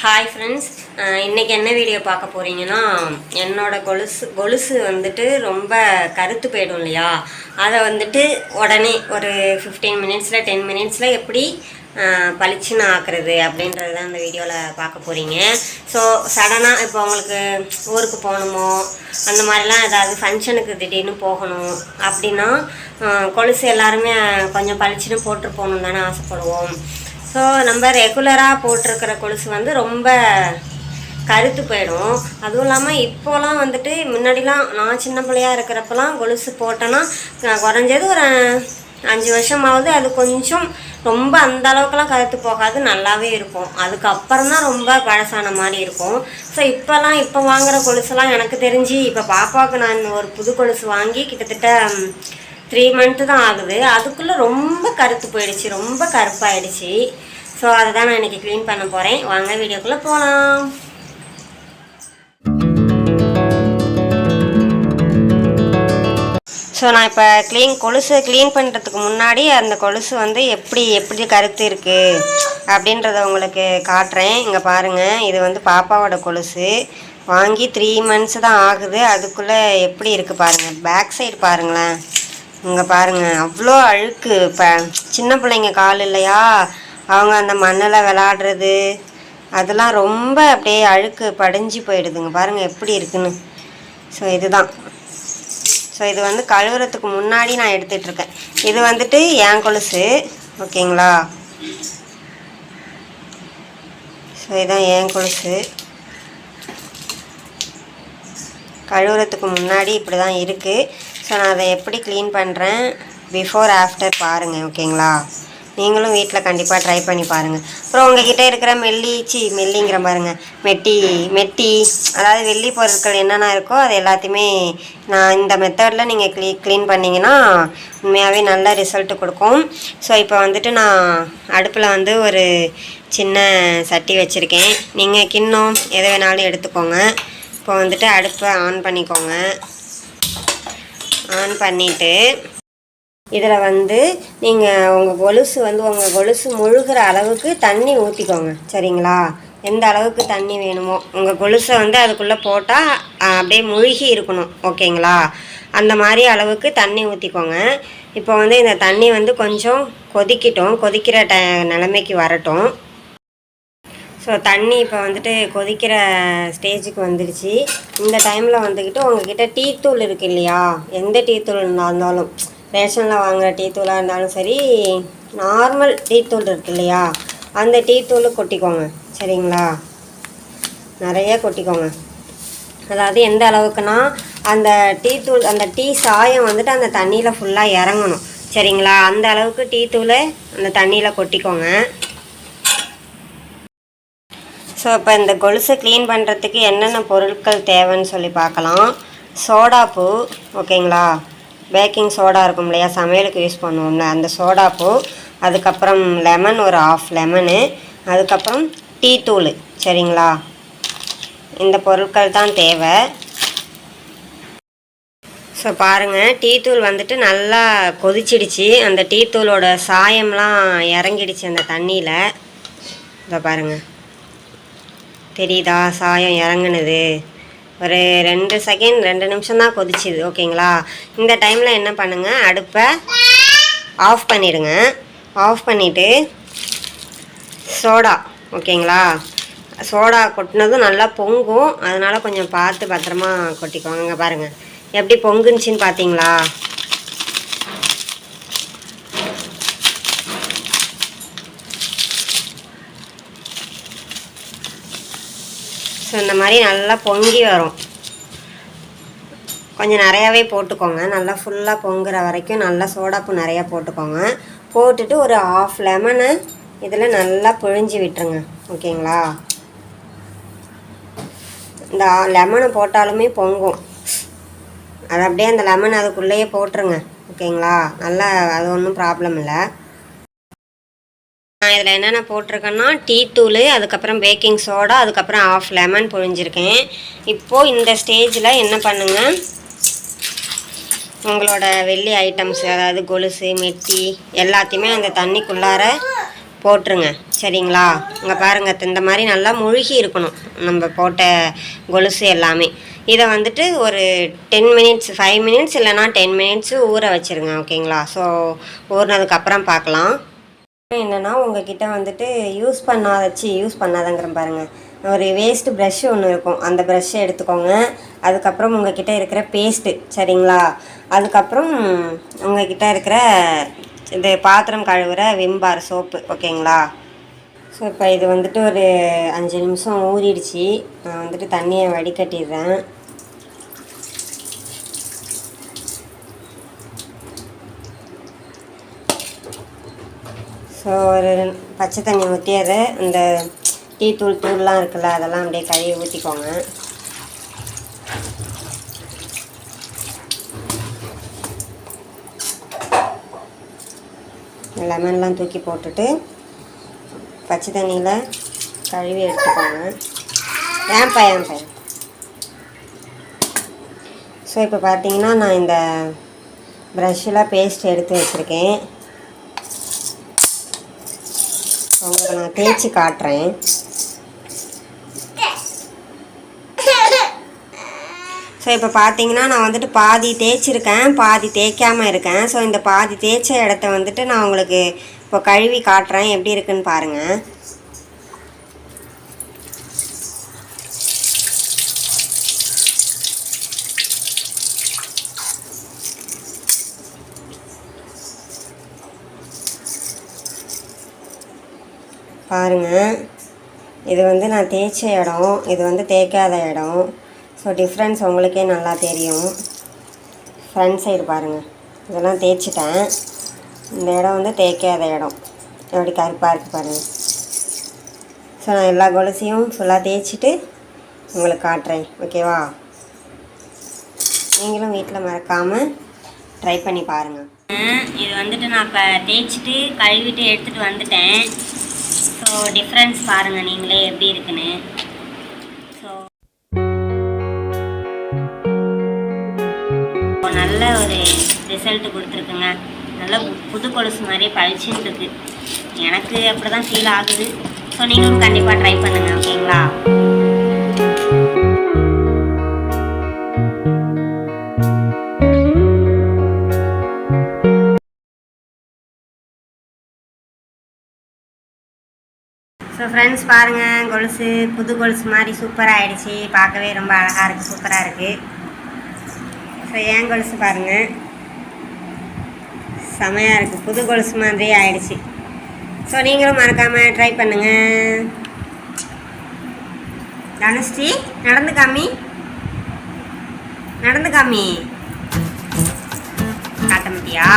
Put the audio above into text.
Hi friends இன்றைக்கி என்ன video பார்க்க போகிறீங்கன்னா என்னோட கொலுசு கொலுசு வந்துட்டு ரொம்ப கருத்து போயிடும் இல்லையா? அதை வந்துட்டு உடனே ஒரு ஃபிஃப்டீன் மினிட்ஸில் டென் மினிட்ஸில் எப்படி பளிச்சுன்னு ஆக்குறது அப்படின்றது தான் இந்த வீடியோவில் பார்க்க போகிறீங்க ஸோ சடனாக இப்போ உங்களுக்கு ஊருக்கு போகணுமோ அந்த மாதிரிலாம் ஏதாவது ஃபங்க்ஷனுக்கு திடீர்னு போகணும் அப்படின்னா கொலுசு எல்லாருமே கொஞ்சம் பளிச்சுன்னு போட்டு போகணும் தானே ஆசைப்படுவோம். ஸோ நம்ம ரெகுலராக போட்டிருக்கிற கொலுசு வந்து ரொம்ப கருத்து போயிடும். அதுவும் இல்லாமல் இப்போலாம் வந்துட்டு முன்னாடிலாம் நான் சின்ன பிள்ளையா இருக்கிறப்பலாம் கொலுசு போட்டேன்னா குறைஞ்சது ஒரு அஞ்சு வருஷமாவது அது கொஞ்சம் ரொம்ப அந்த அளவுக்குலாம் கருத்து போகாது நல்லாவே இருக்கும். அதுக்கப்புறம் தான் ரொம்ப பழசான மாதிரி இருக்கும். ஸோ இப்போலாம் இப்போ வாங்குகிற கொலுசுலாம் எனக்கு தெரிஞ்சு இப்போ பாப்பாவுக்கு நான் ஒரு புது கொலுசு வாங்கி கிட்டத்தட்ட த்ரீ மந்த்து தான் ஆகுது. அதுக்குள்ளே ரொம்ப கருத்து போயிடுச்சு ரொம்ப கருப்பாயிடுச்சு. ஸோ அதை தான் நான் இன்றைக்கி க்ளீன் பண்ண போகிறேன் வாங்க வீடியோக்குள்ளே போகலாம் ஸோ நான் இப்போ க்ளீன் கொலுசு க்ளீன் பண்ணுறதுக்கு முன்னாடி அந்த கொலுசு வந்து எப்படி எப்படி கருத்து இருக்குது அப்படின்றத உங்களுக்கு காட்டுறேன். இங்கே பாருங்கள் இது வந்து பாப்பாவோட கொலுசு. வாங்கி த்ரீ மந்த்ஸ் தான் ஆகுது. அதுக்குள்ளே எப்படி இருக்குது பாருங்கள் பேக் சைடு பாருங்களேன். இங்கே பாருங்கள் அவ்வளோ அழுக்கு. இப்போ சின்ன பிள்ளைங்க கால் இல்லையா? அவங்க அந்த மண்ணில் விளாடுறது அதெல்லாம் ரொம்ப அப்படியே அழுக்கு படிஞ்சு போயிடுதுங்க. பாருங்கள் எப்படி இருக்குன்னு. ஸோ இதுதான். ஸோ இது வந்து கழுவுறதுக்கு முன்னாடி நான் எடுத்துகிட்ருக்கேன் இது வந்துட்டு என் கொலுசு. ஓகேங்களா? ஸோ இதுதான் என் கொலுசு. கழுவுறதுக்கு முன்னாடி இப்படி தான் இருக்குது ஸோ நான் அதை எப்படி க்ளீன் பண்ணுறேன் பிஃபோர் ஆஃப்டர் பாருங்கள் ஓகேங்களா? நீங்களும் வீட்டில் கண்டிப்பாக ட்ரை பண்ணி பாருங்கள் அப்புறம் உங்ககிட்ட இருக்கிற மெல்லி சி மெல்லிங்கிற பாருங்கள் மெட்டி மெட்டி அதாவது வெள்ளி பொருட்கள் என்னென்ன இருக்கோ அது எல்லாத்தையுமே நான் இந்த மெத்தடில் நீங்கள் க்ளீ க்ளீன் பண்ணிங்கன்னா உண்மையாகவே நல்ல ரிசல்ட்டு கொடுக்கும். ஸோ இப்போ வந்துட்டு நான் அடுப்பில் வந்து ஒரு சின்ன சட்டி வச்சுருக்கேன். நீங்கள் கிண்ணம் எதை வேணாலும் எடுத்துக்கோங்க. இப்போ வந்துட்டு அடுப்பை ஆன் பண்ணிக்கோங்க. ஆன் பண்ணிவிட்டு இதில் வந்து நீங்கள் உங்கள் கொலுசு வந்து உங்கள் கொலுசு முழுகிற அளவுக்கு தண்ணி ஊற்றிக்கோங்க சரிங்களா? எந்த அளவுக்கு தண்ணி வேணுமோ. உங்கள் கொலுசை வந்து அதுக்குள்ளே போட்டால் அப்படியே முழுகி இருக்கணும். ஓகேங்களா? அந்த மாதிரி அளவுக்கு தண்ணி ஊற்றிக்கோங்க இப்போ வந்து இந்த தண்ணி வந்து கொஞ்சம் கொதிக்கட்டும். கொதிக்கிற ட நிலைமைக்கு வரட்டும். ஸோ தண்ணி இப்போ வந்துட்டு கொதிக்கிற ஸ்டேஜுக்கு வந்துடுச்சு இந்த டைமில் வந்துக்கிட்டு உங்ககிட்ட டீ தூள் இல்லையா? எந்த டீ தூள் இருந்தாலும். ரேஷனில் வாங்குகிற டீ தூளாக இருந்தாலும் சரி நார்மல் டீ தூள் இருக்கு இல்லையா? அந்த டீ தூள் கொட்டிக்கோங்க. சரிங்களா? நிறைய கொட்டிக்கோங்க. அதாவது எந்த அளவுக்குன்னா அந்த டீ தூள் அந்த டீ சாயம் வந்துட்டு அந்த தண்ணியில் ஃபுல்லாக இறங்கணும். சரிங்களா? அந்த அளவுக்கு டீ தூளை அந்த தண்ணியில் கொட்டிக்கோங்க. ஸோ இப்போ இந்த கொலுசை க்ளீன் பண்ணுறதுக்கு என்னென்ன பொருட்கள் தேவைன்னு சொல்லி பார்க்கலாம். சோடாப்பூ ஓகேங்களா? பேக்கிங் சோடா இருக்கும் இல்லையா? சமையலுக்கு யூஸ் பண்ணுவோம்ல அந்த சோடாப்பூ அதுக்கப்புறம் லெமன் ஒரு ஆஃப் லெமனு அதுக்கப்புறம் டீ தூள் சரிங்களா? இந்த பொருட்கள் தான் தேவை. ஸோ பாருங்கள் டீ தூள் வந்துட்டு நல்லா கொதிச்சிடுச்சு. அந்த டீ தூளோட சாயம்லாம் இறங்கிடுச்சு அந்த தண்ணியில். இதை பாருங்கள் தெரியுதா? சாயம் இறங்குனது. ஒரு ரெண்டு செகண்ட் ரெண்டு நிமிஷம் தான் கொதிச்சுது ஓகேங்களா இந்த டைமில் என்ன பண்ணுங்கள் அடுப்பை ஆஃப் பண்ணிடுங்க. ஆஃப் பண்ணிவிட்டு சோடா ஓகேங்களா சோடா கொட்டினதும் நல்லா பொங்கும். அதனால் கொஞ்சம் பார்த்து பத்திரமா கொட்டிக்கோங்க பாருங்கள் எப்படி பொங்குனுச்சின்னு பார்த்தீங்களா? ஸோ இந்த மாதிரி நல்லா பொங்கி வரும். கொஞ்சம் நிறையாவே போட்டுக்கோங்க. நல்லா ஃபுல்லாக பொங்குற வரைக்கும் நல்லா சோடாப்பு நிறையா போட்டுக்கோங்க. போட்டுட்டு ஒரு ஆஃப் லெமனை இதில் நல்லா பிழிஞ்சு விட்டுருங்க. ஓகேங்களா? இந்த லெமனை போட்டாலுமே பொங்கும். அது அப்படியே அந்த லெமன் அதுக்குள்ளேயே போட்டுருங்க. ஓகேங்களா? நல்லா அது ஒன்றும் ப்ராப்ளம் இல்லை. நான் இதில் என்னென்ன போட்டிருக்கேன்னா டீ தூள் அதுக்கப்புறம் பேக்கிங் சோடா அதுக்கப்புறம் ஆஃப் லெமன் புழிஞ்சிருக்கேன். இப்போது இந்த ஸ்டேஜில் என்ன பண்ணுங்கள் உங்களோட வெள்ளி ஐட்டம்ஸ் அதாவது கொலுசு மெட்டி எல்லாத்தையுமே அந்த தண்ணிக்குள்ளார போட்டுருங்க. சரிங்களா? இங்கே பாருங்கள் இந்த மாதிரி நல்லா முழுகி இருக்கணும். நம்ம போட்ட கொலுசு எல்லாமே. இதை வந்துட்டு ஒரு டென் மினிட்ஸ் ஃபைவ் மினிட்ஸ் இல்லைனா டென் மினிட்ஸு ஊற வச்சுருங்க ஓகேங்களா ஸோ ஊறினதுக்கப்புறம் பார்க்கலாம். என்னென்னா உங்ககிட்ட வந்துட்டு யூஸ் பண்ணாதச்சு யூஸ் பண்ணாதங்கிற பாருங்கள் ஒரு வேஸ்ட்டு ப்ரஷ் ஒன்று இருக்கும். அந்த ப்ரஷ்ஷை எடுத்துக்கோங்க. அதுக்கப்புறம் உங்ககிட்ட இருக்கிற பேஸ்ட்டு சரிங்களா? அதுக்கப்புறம் உங்ககிட்ட இருக்கிற இது பாத்திரம் கழுவுற விம்பார் சோப்பு ஓகேங்களா? ஸோ இப்போ இது வந்துட்டு ஒரு அஞ்சு நிமிஷம் ஊறிடுச்சு. நான் வந்துட்டு தண்ணியை வடிகட்டிடுறேன். ஸோ ஒரு பச்சை தண்ணி ஊற்றி அதை இந்த டீ தூள் தூள்லாம் இருக்குல்ல அதெல்லாம் அப்படியே கழுவி ஊற்றிக்கோங்க லெமன்லாம் தூக்கி போட்டுட்டு பச்சை தண்ணியில் கழுவி எடுத்துக்கோங்க. ஏன்பா ஏன்பா? ஸோ இப்போ பார்த்தீங்கன்னா நான் இந்த ப்ரஷ்ஷில் பேஸ்ட் எடுத்து வச்சுருக்கேன். உங்களுக்கு நான் தேய்ச்சி காட்டுறேன். ஸோ இப்போ பார்த்தீங்கன்னா நான் வந்துட்டு பாதி தேய்ச்சிருக்கேன் பாதி தேய்க்காமல் இருக்கேன். ஸோ இந்த பாதி தேய்ச்ச இடத்த வந்துட்டு நான் உங்களுக்கு இப்போ கழுவி காட்டுறேன். எப்படி இருக்குன்னு பாருங்கள் பாருங்கள் இது வந்து நான் தேய்ச்ச இடம். இது வந்து தேய்க்காத இடம். ஸோ டிஃப்ரென்ஸ் உங்களுக்கே நல்லா தெரியும். ஃப்ரண்ட் சைடு பாருங்கள் இதெல்லாம் தேய்ச்சிட்டேன். இந்த இடம் வந்து தேய்க்காத இடம். எப்படி கருப்பாக இருக்குது பாருங்கள் ஸோ நான் எல்லா கொலுசையும் ஃபுல்லாக தேய்ச்சிட்டு உங்களுக்கு காட்டுறேன். ஓகேவா நீங்களும் வீட்டில் மறக்காமல் ட்ரை பண்ணி பாருங்கள் இது வந்துட்டு நான் இப்போ தேய்ச்சிட்டு கழுவிட்டு எடுத்துகிட்டு வந்துட்டேன். ஸோ டிஃப்ரென்ஸ் பாருங்கள் நீங்களே எப்படி இருக்குன்னு. ஸோ நல்ல ஒரு ரிசல்ட் கொடுத்துருக்குங்க. நல்ல புது கொலுசு மாதிரி பழிச்சுன்னு இருக்கு எனக்கு அப்படி தான் ஃபீல் ஆகுது. ஸோ நீங்களும் கண்டிப்பாக ட்ரை பண்ணுங்கள் ஓகேங்களா ஸோ ஃப்ரெண்ட்ஸ் பாருங்கள் கொலுசு புது கொலுசு மாதிரி சூப்பராக ஆகிடுச்சி பார்க்கவே ரொம்ப அழகாக இருக்குது சூப்பராக இருக்குது ஸோ ஏன் கொலுசு பாருங்கள் செமையாக இருக்குது புது கொலுசு மாதிரி ஆகிடுச்சி ஸோ நீங்களும் மறக்காமல் ட்ரை பண்ணுங்கள் தனுஷ்டி நடந்து காமி. நடந்து காமி. காட்ட மாட்டியா